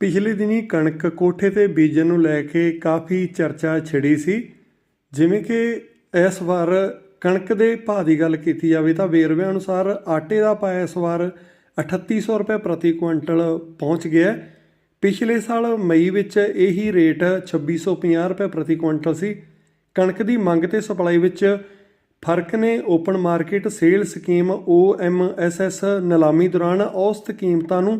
ਪਿਛਲੇ ਦਿਨੀ ਕਣਕ ਕੋਠੇ ਤੇ ਬੀਜਣ ਨੂੰ ਲੈ ਕੇ ਕਾਫੀ ਚਰਚਾ ਛਿੜੀ ਸੀ। ਜਿਵੇਂ ਕਿ ਇਸ ਵਾਰ ਕਣਕ ਦੇ ਭਾਅ ਦੀ ਗੱਲ ਕੀਤੀ ਜਾਵੇ ਤਾਂ ਵੇਰਵਿਆਂ ਅਨੁਸਾਰ ਆਟੇ ਦਾ ਭਾਅ ਇਸ ਵਾਰ 3800 ਰੁਪਏ ਪ੍ਰਤੀ ਕੁਇੰਟਲ ਪਹੁੰਚ ਗਿਆ ਪਿਛਲੇ ਸਾਲ ਮਈ ਵਿੱਚ ਇਹੀ ਰੇਟ 2650 ਰੁਪਏ ਪ੍ਰਤੀ ਕੁਇੰਟਲ ਸੀ। ਕਣਕ ਦੀ ਮੰਗ ਤੇ ਸਪਲਾਈ ਵਿੱਚ ਫ਼ਰਕ ਨੇ open market sale scheme OMSS ਨਿਲਾਮੀ ਦੌਰਾਨ ਔਸਤ ਕੀਮਤਾਂ ਨੂੰ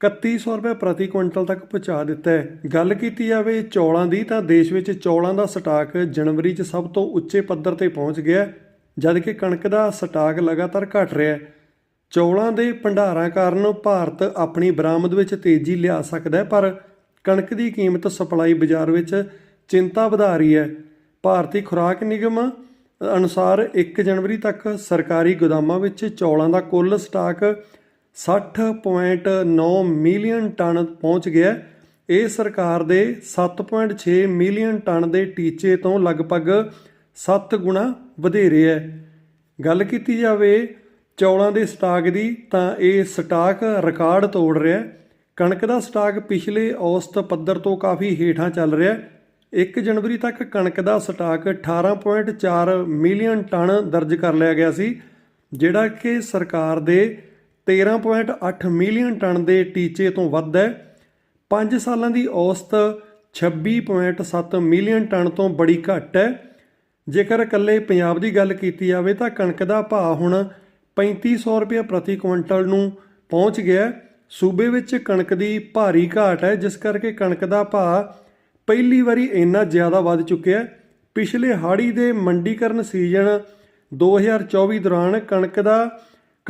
3100 ਰੁਪਏ ਪ੍ਰਤੀ ਕੁਇੰਟਲ ਤੱਕ ਪਹੁੰਚਾ ਦਿੱਤਾ ਹੈ। ਗੱਲ ਕੀਤੀ ਜਾਵੇ ਚੌਲਾਂ ਦੀ ਤਾਂ ਦੇਸ਼ ਵਿੱਚ ਚੌਲਾਂ ਦਾ ਸਟਾਕ ਜਨਵਰੀ 'ਚ ਸਭ ਤੋਂ ਉੱਚੇ ਪੱਧਰ ਤੇ ਪਹੁੰਚ ਗਿਆ ਜਦਕਿ ਕਣਕ ਦਾ ਸਟਾਕ ਲਗਾਤਾਰ ਘਟ ਰਿਹਾ ਹੈ। ਚੌਲਾਂ ਦੇ ਭੰਡਾਰਾਂ ਕਾਰਨ ਭਾਰਤ ਆਪਣੀ ਬਰਾਮਦ ਵਿੱਚ ਤੇਜ਼ੀ ਲਿਆ ਸਕਦਾ ਹੈ, ਪਰ ਕਣਕ ਦੀ ਕੀਮਤ ਸਪਲਾਈ ਬਾਜ਼ਾਰ ਵਿੱਚ ਚਿੰਤਾ ਵਧਾ ਰਹੀ ਹੈ। ਭਾਰਤੀ ਖੁਰਾਕ ਨਿਗਮ ਅਨੁਸਾਰ 1 ਜਨਵਰੀ ਤੱਕ ਸਰਕਾਰੀ ਗੋਦਾਮਾਂ ਵਿੱਚ ਚੌਲਾਂ ਦਾ ਕੁੱਲ ਸਟਾਕ 60.9 ਮਿਲੀਅਨ ਟਨ ਪਹੁੰਚ ਗਿਆ। ਇਹ ਸਰਕਾਰ ਦੇ 7.6 ਮਿਲੀਅਨ ਟਨ ਦੇ ਟੀਚੇ ਤੋਂ ਲਗਭਗ 7 ਗੁਣਾ ਵਧੇਰੇ ਹੈ। ਗੱਲ ਕੀਤੀ ਜਾਵੇ ਚੌਲਾਂ ਦੇ ਸਟਾਕ ਦੀ, ਤਾਂ ਇਹ ਸਟਾਕ ਰਿਕਾਰਡ ਤੋੜ ਰਿਹਾ ਕਣਕ ਦਾ ਸਟਾਕ ਪਿਛਲੇ ਔਸਤ ਪੱਧਰ ਤੋਂ ਕਾਫੀ ਹੇਠਾਂ ਚੱਲ ਰਿਹਾ ਹੈ। 1 ਜਨਵਰੀ ਤੱਕ ਕਣਕ ਦਾ ਸਟਾਕ 18.4 ਮਿਲੀਅਨ ਟਨ ਦਰਜ ਕਰ ਲਿਆ ਗਿਆ ਸੀ, ਜਿਹੜਾ ਕਿ ਸਰਕਾਰ ਦੇ 13.8 ਮਿਲੀਅਨ ਟਨ ਦੇ ਟੀਚੇ ਤੋਂ ਵੱਧ ਹੈ। 5 ਸਾਲਾਂ ਦੀ ਔਸਤ 26.7 ਮਿਲੀਅਨ ਟਨ ਤੋਂ ਬੜੀ ਘੱਟ ਹੈ। ਜੇਕਰ ਇਕੱਲੇ ਪੰਜਾਬ ਦੀ ਗੱਲ ਕੀਤੀ ਜਾਵੇ ਤਾਂ ਕਣਕ ਦਾ ਭਾਅ ਹੁਣ 3500 ਰੁਪਏ ਪ੍ਰਤੀ ਕੁਇੰਟਲ ਨੂੰ ਪਹੁੰਚ ਗਿਆ ਸੂਬੇ ਵਿੱਚ ਕਣਕ ਦੀ ਭਾਰੀ ਘਾਟ ਹੈ, ਜਿਸ ਕਰਕੇ ਕਣਕ ਦਾ ਭਾਅ ਪਹਿਲੀ ਵਾਰੀ ਇੰਨਾ ਜ਼ਿਆਦਾ ਵੱਧ ਚੁੱਕਿਆ ਪਿਛਲੇ ਹਾੜੀ ਦੇ ਮੰਡੀਕਰਨ ਸੀਜ਼ਨ 2024 ਦੌਰਾਨ ਕਣਕ ਦਾ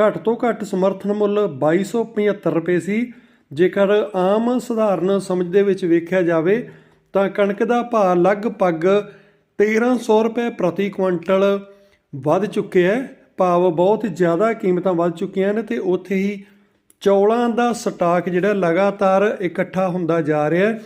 ਘੱਟ ਤੋਂ ਘੱਟ ਸਮਰਥਨ ਮੁੱਲ 2275 ਰੁਪਏ ਸੀ। ਜੇਕਰ ਆਮ ਸਧਾਰਨ ਸਮਝ ਦੇ ਵਿੱਚ ਵੇਖਿਆ ਜਾਵੇ, ਤਾਂ ਕਣਕ ਦਾ ਭਾਅ ਲਗਭਗ 1300 ਰੁਪਏ ਪ੍ਰਤੀ ਕੁਇੰਟਲ ਵੱਧ ਚੁੱਕਿਆ ਹੈ। ਭਾਵ ਬਹੁਤ ਜ਼ਿਆਦਾ ਕੀਮਤਾਂ ਵੱਧ ਚੁੱਕੀਆਂ ਨੇ ਤੇ ਉੱਥੇ ਹੀ ਚੌਲਾਂ ਦਾ ਸਟਾਕ ਜਿਹੜਾ ਲਗਾਤਾਰ ਇਕੱਠਾ ਹੁੰਦਾ ਜਾ ਰਿਹਾ ਹੈ।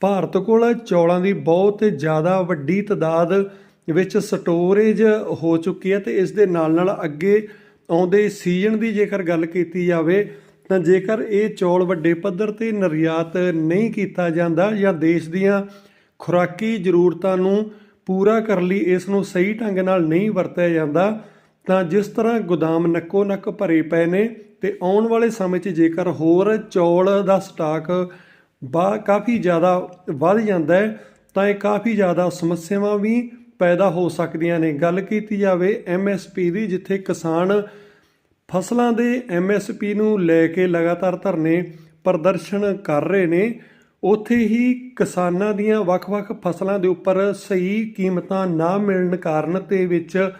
ਭਾਰਤ ਕੋਲ ਚੌਲਾਂ ਦੀ ਬਹੁਤ ਜ਼ਿਆਦਾ ਵੱਡੀ ਤਦਾਦ ਵਿੱਚ ਸਟੋਰੇਜ ਹੋ ਚੁੱਕੀ ਹੈ ਤੇ ਇਸ ਦੇ ਨਾਲ ਨਾਲ ਅੱਗੇ ਆਉਂਦੇ ਸੀਜ਼ਨ ਦੀ ਜੇਕਰ ਗੱਲ ਕੀਤੀ ਜਾਵੇ, ਤਾਂ ਜੇਕਰ ਇਹ ਚੌਲ ਵੱਡੇ ਪੱਧਰ ਤੇ ਨਿਰਯਾਤ ਨਹੀਂ ਕੀਤਾ ਜਾਂਦਾ ਜਾਂ ਦੇਸ਼ ਦੀਆਂ ਖੁਰਾਕੀ ਜ਼ਰੂਰਤਾਂ ਨੂੰ ਪੂਰਾ ਕਰਨ ਲਈ ਇਸ ਨੂੰ ਸਹੀ ਢੰਗ ਨਾਲ ਨਹੀਂ ਵਰਤਿਆ ਜਾਂਦਾ, ਤਾਂ ਜਿਸ ਤਰ੍ਹਾਂ ਗੋਦਾਮ ਨੱਕੋ ਨੱਕ ਭਰੇ ਪਏ ਨੇ ਤੇ ਆਉਣ ਵਾਲੇ ਸਮੇਂ 'ਚ ਜੇਕਰ ਹੋਰ ਚੌਲ ਦਾ ਸਟਾਕ ਬਾ, ਕਾਫੀ ਜ਼ਿਆਦਾ ਵੱਧ ਜਾਂਦਾ ਹੈ, ਤਾਂ ਇਹ ਕਾਫੀ ਜ਼ਿਆਦਾ ਸਮੱਸਿਆਵਾਂ ਵੀ ਪੈਦਾ ਹੋ ਸਕਦੀਆਂ ਨੇ। ਗੱਲ ਕੀਤੀ ਜਾਵੇ ਐਮਐਸਪੀ ਦੀ, ਜਿੱਥੇ ਕਿਸਾਨ ਫਸਲਾਂ ਦੇ ਐਮਐਸਪੀ ਨੂੰ ਲੈ ਕੇ ਲਗਾਤਾਰ ਧਰਨੇ ਪ੍ਰਦਰਸ਼ਨ ਕਰ ਰਹੇ ਨੇ, ਉੱਥੇ ਹੀ ਕਿਸਾਨਾਂ ਦੀਆਂ ਵੱਖ-ਵੱਖ ਫਸਲਾਂ ਦੇ ਉੱਪਰ ਸਹੀ ਕੀਮਤਾਂ ਨਾ ਮਿਲਣ ਕਾਰਨ ਤੇ ਵਿੱਚ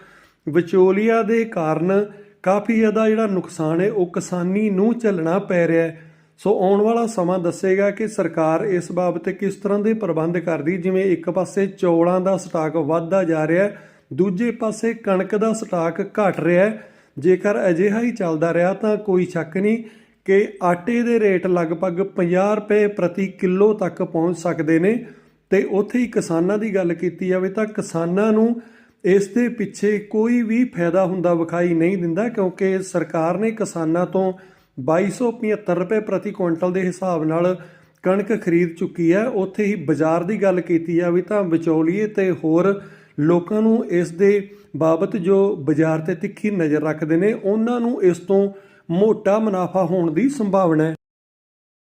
ਵਿਚੋਲੀਆ ਦੇ ਕਾਰਨ ਕਾਫੀ ਜ਼ਿਆਦਾ ਜਿਹੜਾ ਨੁਕਸਾਨ ਹੈ, ਉਹ ਕਿਸਾਨੀ ਨੂੰ ਝੱਲਣਾ ਪੈ ਰਿਹਾ ਹੈ। ਸੋ ਆਉਣ ਵਾਲਾ ਸਮਾਂ ਦੱਸੇਗਾ ਕਿ ਸਰਕਾਰ ਇਸ ਬਾਬਤ ਕਿਸ ਤਰ੍ਹਾਂ ਦੇ ਪ੍ਰਬੰਧ ਕਰਦੀ, ਜਿਵੇਂ ਇੱਕ ਪਾਸੇ ਚੌਲਾਂ ਦਾ ਸਟਾਕ ਵੱਧਦਾ ਜਾ ਰਿਹਾ ਹੈ, ਦੂਜੇ ਪਾਸੇ ਕਣਕ ਦਾ ਸਟਾਕ ਘਟ ਰਿਹਾ ਹੈ। ਜੇਕਰ ਅਜਿਹਾ ਹੀ ਚੱਲਦਾ ਰਿਹਾ ਤਾਂ ਕੋਈ ਸ਼ੱਕ ਨਹੀਂ ਕਿ ਆਟੇ ਦੇ ਰੇਟ ਲਗਭਗ 50 ਰੁਪਏ ਪ੍ਰਤੀ ਕਿਲੋ ਤੱਕ ਪਹੁੰਚ ਸਕਦੇ ਨੇ। ਤੇ ਉੱਥੇ ਹੀ ਕਿਸਾਨਾਂ ਦੀ ਗੱਲ ਕੀਤੀ ਜਾਵੇ ਤਾਂ ਕਿਸਾਨਾਂ ਨੂੰ ਇਸ ਦੇ ਪਿੱਛੇ ਕੋਈ ਵੀ ਫਾਇਦਾ ਹੁੰਦਾ ਵਿਖਾਈ ਨਹੀਂ ਦਿੰਦਾ, ਕਿਉਂਕਿ ਸਰਕਾਰ ਨੇ ਕਿਸਾਨਾਂ ਤੋਂ 2275 ਰੁਪਏ ਪ੍ਰਤੀ ਕੁਇੰਟਲ ਦੇ ਹਿਸਾਬ ਨਾਲ ਕਣਕ ਖਰੀਦ ਚੁੱਕੀ ਹੈ। ਉੱਥੇ ਹੀ ਬਾਜ਼ਾਰ ਦੀ ਗੱਲ ਕੀਤੀ ਜਾਵੇ ਤਾਂ ਵਿਚੌਲੀਏ ਤੇ ਹੋਰ ਲੋਕਾਂ ਨੂੰ ਇਸ ਦੇ ਬਾਬਤ ਜੋ ਬਾਜ਼ਾਰ ਤੇ ਤਿੱਖੀ ਨਜ਼ਰ ਰੱਖਦੇ ਨੇ, ਉਹਨਾਂ ਨੂੰ ਇਸ ਤੋਂ ਮੋਟਾ ਮੁਨਾਫਾ ਹੋਣ ਦੀ ਸੰਭਾਵਨਾ ਹੈ।